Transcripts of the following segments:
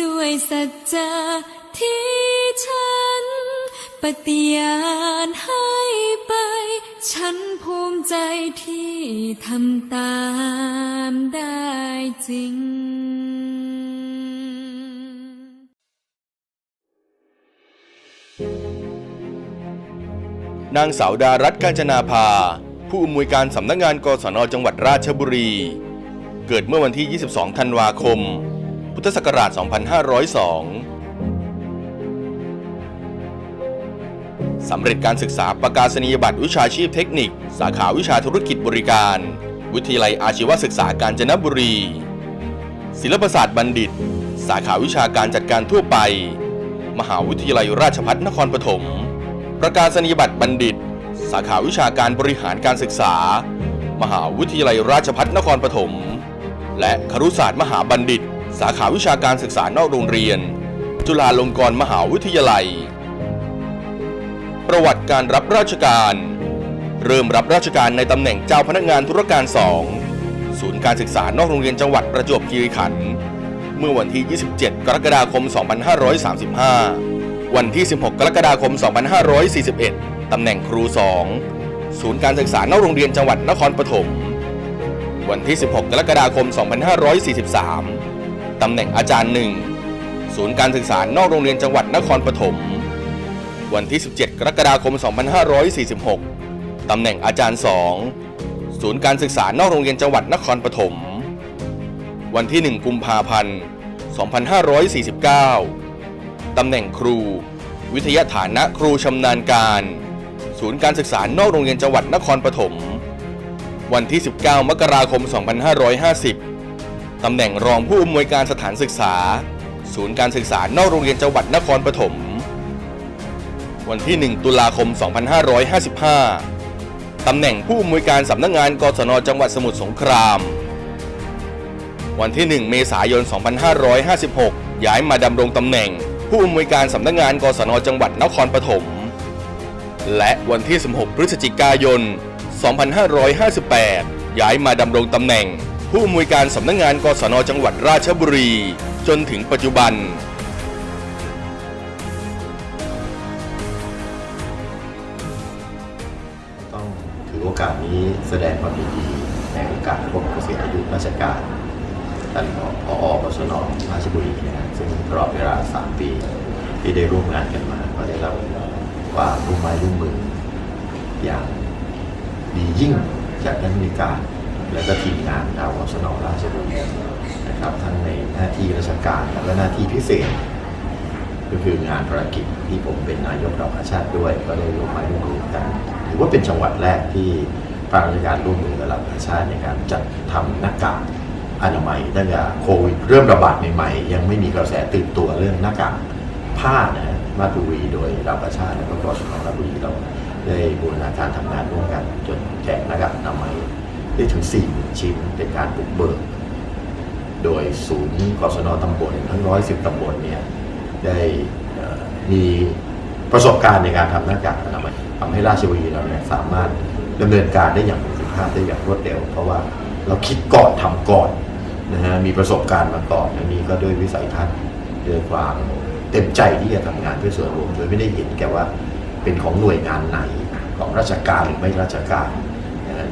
ด้วยสัจจะที่ฉัน ปฏิญาณให้ไป ฉันภูมิใจที่ทำตามได้จริง นางสาวดารัตน์กาญจนาภา ผู้อำนวยการสำนักงานกศนจังหวัดราชบุรี เกิดเมื่อวันที่ 22 ธันวาคม พุทธศักราช 2502 สำเร็จการศึกษาประกาศนียบัตรวิชาชีพเทคนิค สาขาวิชาธุรกิจบริการ วิทยาลัยอาชีวศึกษากาญจนบุรี ศิลปศาสตร์บัณฑิต สาขาวิชาการจัดการทั่วไป มหาวิทยาลัยราชภัฏนครปฐม ประกาศนียบัตรบัณฑิต สาขาวิชาการบริหารการศึกษา มหาวิทยาลัยราชภัฏนครปฐมและครุศาสตร์มหาบัณฑิต สาขาวิชาการศึกษานอกโรงเรียน จุฬาลงกรณ์มหาวิทยาลัย ประวัติการรับราชการ เริ่มรับราชการในตำแหน่งเจ้าพนักงานธุรการ 2 ศูนย์การศึกษานอกโรงเรียนจังหวัดประจวบคีรีขันธ์เมื่อวันที่ 27 กรกฎาคม 2535 วันที่ 16 กรกฎาคม 2541 ตำแหน่งครู 2 ศูนย์การศึกษานอกโรงเรียนจังหวัดนครปฐมวันที่ 16 กรกฎาคม 2543 ตำแหน่งอาจารย์หนึ่งศูนย์การศึกษานอกโรงเรียนจังหวัดนครปฐม วันที่ 17 กรกฎาคม 2546 ตำแหน่งอาจารย์ 2 ศูนย์การศึกษานอกโรงเรียนจังหวัดนครปฐม วันที่ 1 กุมภาพันธ์ 2549 ตำแหน่งครู วิทยาฐานะครูชำนาญการ ศูนย์การศึกษานอกโรงเรียนจังหวัดนครปฐม วันที่ 19 มกราคม 2550 ตำแหน่งรองผู้อำนวยการสถานศึกษา ศูนย์การศึกษานอกโรงเรียนจังหวัดนครปฐม วันที่ 1 ตุลาคม 2555 ตำแหน่งผู้อำนวยการสำนักงานกศนจังหวัดสมุทรสงคราม วันที่ 1 เมษายน 2556 ย้ายมาดำรงตำแหน่ง ผู้อำนวยการสำนักงานกศนจังหวัดนครปฐม และวันที่ 16 พฤศจิกายน 2558 ย้ายมาดำรงตำแหน่ง ผู้อำนวยการสำนักงานกศนจังหวัดราชบุรี จนถึงปัจจุบัน ต้องถือโอกาสนี้แสดงความยินดีในโอกาสครบเกษียณอายุราชการท่านผอปชนราชบุรีนะซึ่งตลอดเวลา 3 ปีที่ได้ร่วมงานกันมา ก็ได้รับความร่วมไม้ร่วมมืออย่างดียิ่งจากท่านผู้การ และก็ทีมงานดาวปชนราชบุรีนะครับทั้งในหน้าที่ราชการและหน้าที่พิเศษ ก็คืองานภารกิจที่ผมเป็นนายกเหล่ากาชาติด้วย ก็ได้ร่วมไม้ร่วมมือกันถือว่าเป็นจังหวัดแรกที่ภาคราชการร่วมมือกับเหล่ากาชาติในการจัดทำหน้ากากอนามัยตั้งแต่โควิดเริ่มระบาดใหม่ๆ ยังไม่มีกระแสตื่นตัวเรื่องหน้ากากผ้านะฮะมาตุรีโดยเหล่ากาชาติและก็กสนราชบุรีเราได้บูรณาการทำงานร่วมกันจนแจกหน้ากากอนามัย ได้ถึง4 0,000ชิ้นเป็นการบุกเบิก โดยศูนย์กศนตำบลทั้ง110ตำบลเนี่ยได้มีประสบการณ์ในการทำหน้ากากอนามัยทำให้ราชบุรีเราเนี่ยสามารถดำเนินการได้อย่างประสิทธิภาพได้อย่างรวดเร็ว เพราะว่าเราคิดก่อนทำก่อนนะฮะมีประสบการณ์มาก่อนอันนี้ก็ด้วยวิสัยทัศน์ด้วยความเต็มใจที่จะทำงานเพื่อส่วนรวมโดยไม่ได้เห็นแก่ว่าเป็นของหน่วยงานไหนของราชการหรือไม่ราชการ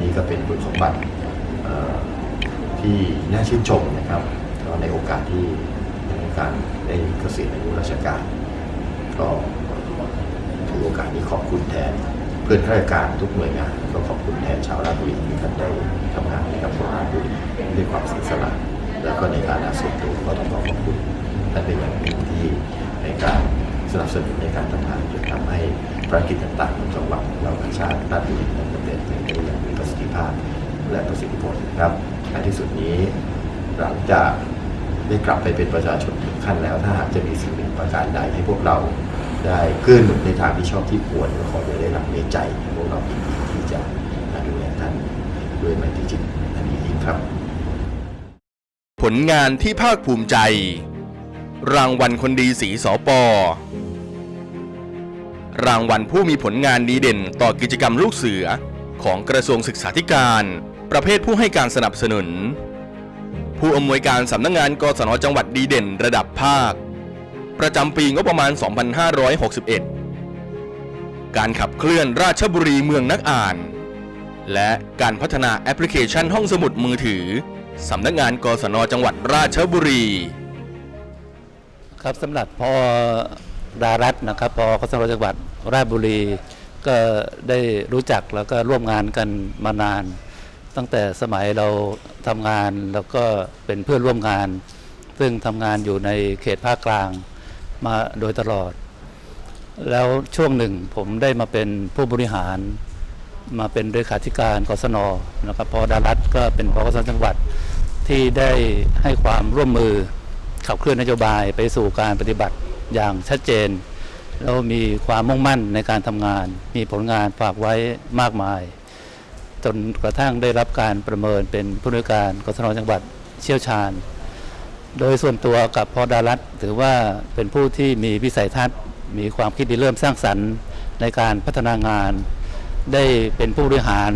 นี่ก็เป็นคุณสมบัติที่น่าชื่นชมนะครับในโอกาสที่ในการได้เกษียณอายุราชการ ก็ถือโอกาสนี้ขอบคุณแทนเพื่อนข้าราชการทุกหน่วยงาน ก็ขอบคุณแทนชาวราชบุรีที่ท่านได้ทำงานให้กับคนราชบุรีด้วยความเสียสละแล้วก็ในฐานะส่วนตัวก็ต้องขอขอบคุณท่านเป็นอย่างยิ่งที่ในการสนับสนุนในการทำงานจนทำให้ภารกิจต่างๆของจังหวัดเราประชาติราชบุรีนั้นดำเนินไปได้อย่างมี ภาพและประสิทธิผลนะครับในที่สุดนี้หลังจากได้กลับไปเป็นประชาชนขั้นแล้ว ถ้าหากจะมีสิ่งหนึ่งประการใดให้พวกเราได้เกื้อหนุนในทางที่ชอบที่ควรก็ขอจะได้รับในใจพวกเรายินดีที่จะมาดูแลท่านด้วยไมตรีจิตอันนี้ยิ่งครับ ผลงานที่ภาคภูมิใจ รางวัลคนดีสีสอปอรางวัลผู้มีผลงานดีเด่นต่อกิจกรรมลูกเสือ ของกระทรวงศึกษาธิการ ประเภทผู้ให้การสนับสนุน ผู้อำนวยการสำนักงงานกศนจังหวัดดีเด่นระดับภาค ประจำปีงบประมาณ 2561 การขับเคลื่อนราชบุรีเมืองนักอ่าน และการพัฒนาแอปพลิเคชันห้องสมุดมือถือสำนักงานกศนจังหวัดราชบุรี ครับสำหรับพอดารัตนะครับพอกสนจังหวัดราชบุรี ก็ได้รู้จักแล้วก็ร่วมงานกันมานาน ตั้งแต่สมัยเราทำงานแล้วก็เป็นเพื่อนร่วมงาน ซึ่งทำงานอยู่ในเขตภาคกลางมาโดยตลอด แล้วช่วงหนึ่งผมได้มาเป็นผู้บริหารมาเป็นเลขาธิการกศนนะครับพอดารัตก็เป็นพอกสนจังหวัดที่ได้ให้ความร่วมมือขับเคลื่อนนโยบายไปสู่การปฏิบัติอย่างชัดเจน แล้วมีความมุ่งมั่นในการทำงาน มีผลงานฝากไว้มากมาย จนกระทั่งได้รับการประเมินเป็นผู้นวยการกศนจังหวัดเชี่ยวชาญ โดยส่วนตัวกับพอดารัตถือว่าเป็นผู้ที่มีวิสัยทัศน์ มีความคิดที่เริ่มสร้างสรรค์ในการพัฒนางาน ได้เป็นผู้บริหาร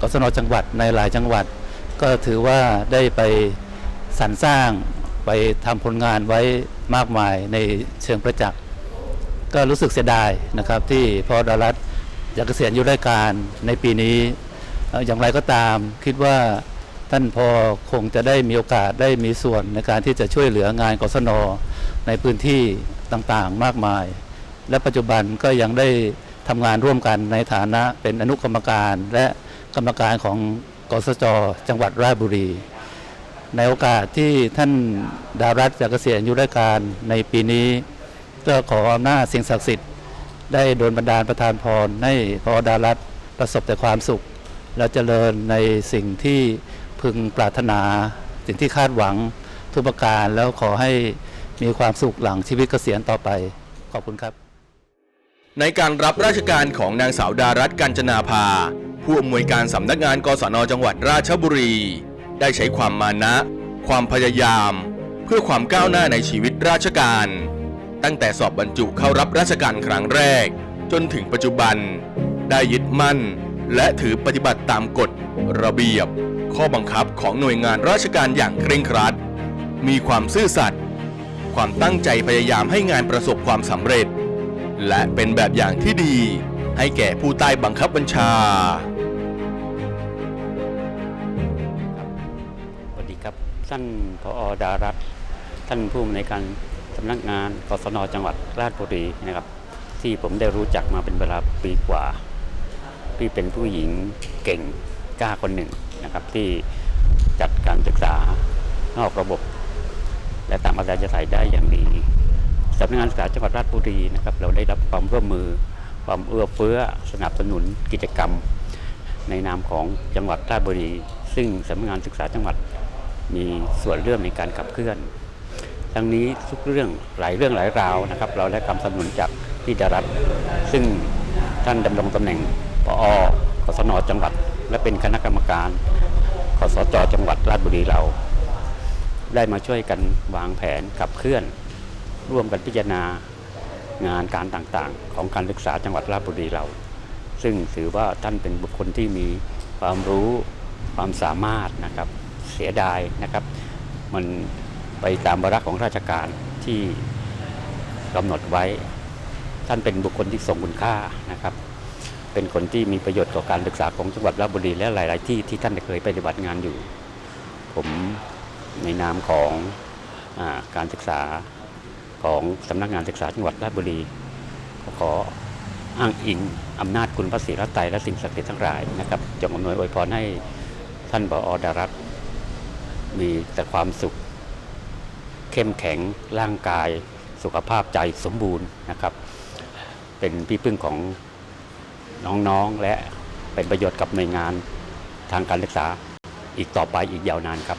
กศนจังหวัดในหลายจังหวัด ก็ถือว่าได้ไปสรรสร้างไปทำผลงานไว้มากมายในเชิงประจักษ์ ก็รู้สึกเสียดายนะครับ ที่พอดารัตน์อยากเกษียณอายุราชการในปีนี้ อย่างไรก็ตามคิดว่าท่านพอคงจะได้มีโอกาสได้มีส่วนในการที่จะช่วยเหลืองานกศนในพื้นที่ต่างๆมากมาย และปัจจุบันก็ยังได้ทำงานร่วมกันในฐานะเป็นอนุกรรมการและกรรมการของกสจจังหวัดราชบุรี ในโอกาสที่ท่านดารัตจะเกษียณอายุราชการในปีนี้ ก็ขออำนาจสิ่งศักดิ์สิทธิ์ได้โดนบันดาลประทานพรให้พอดารัตประสบแต่ความสุข และเจริญในสิ่งที่พึงปรารถนา สิ่งที่คาดหวังทุกประการแล้วขอให้มีความสุขหลังชีวิตเกษียณต่อไป ขอบคุณครับ ในการรับราชการของนางสาวดารัตกัญจนาภา ผู้อำนวยการสำนักงานกศนจังหวัดราชบุรี ได้ใช้ความมานะ ความพยายาม เพื่อความก้าวหน้าในชีวิตราชการ ตั้งแต่สอบบรรจุเข้ารับราชการครั้งแรก จนถึงปัจจุบัน ได้ยึดมั่น และถือปฏิบัติตามกฎ ระเบียบ ข้อบังคับของหน่วยงานราชการอย่างเคร่งครัด มีความซื่อสัตย์ความตั้งใจพยายามให้งานประสบความสำเร็จ และเป็นแบบอย่างที่ดี ให้แก่ผู้ใต้บังคับบัญชาสวัสดีครับท่านผอดารัตท่านผู้อำนวยการ สำนักงานกศนจังหวัดราชบุรีนะครับ ที่ผมได้รู้จักมาเป็นเวลาปีกว่า ที่เป็นผู้หญิงเก่งกล้าคนหนึ่งนะครับ ที่จัดการศึกษานอกระบบ และตามอัธยาศัยได้อย่างดีสำนักงานศึกษาจังหวัดราชบุรีนะครับ เราได้รับความร่วมมือความเอื้อเฟื้อสนับสนุนกิจกรรม ในนามของจังหวัดราชบุรี ซึ่งสำนักงานศึกษาจังหวัดมีส่วนเรื่องในการขับเคลื่อน ทั้งนี้ทุกเรื่องหลายเรื่องหลายราวนะครับ เราได้คำสนับสนุนจากพี่ดารัตน์ซึ่งท่านดำรงตำแหน่งปอกศนจังหวัด และเป็นคณะกรรมการกสจจังหวัดราชบุรีเรา ได้มาช่วยกันวางแผนขับเคลื่อน ร่วมกันพิจารณางานการต่างๆ ของการศึกษาจังหวัดราชบุรีเรา ซึ่งถือว่าท่านเป็นบุคคลที่มีความรู้ความสามารถนะครับเสียดายนะครับ มัน ไปตามวาระของราชการที่กำหนดไว้ ท่านเป็นบุคคลที่ทรงคุณค่านะครับ เป็นคนที่มีประโยชน์ต่อการศึกษาของจังหวัดราชบุรีและหลาย ๆ ที่ที่ท่านเคยปฏิบัติงานอยู่ ผมในนามของอการศึกษาของสำนักงานศึกษาจังหวัดราชบุรีขอขออ้างอิงอำนาจคุณพระศรีรัตน์ไตรและสิ่งศักดิ์สิทธิ์ทั้งหลายนะครับจงอำนวยอวยพรให้ท่านบออดารัตมีแต่ความสุข เข้มแข็งร่างกาย สุขภาพใจสมบูรณ์นะครับ เป็นพี่พึ่งของน้องๆและเป็นประโยชน์กับหน่วยงานทางการศึกษาอีกต่อไปอีกยาวนานครับ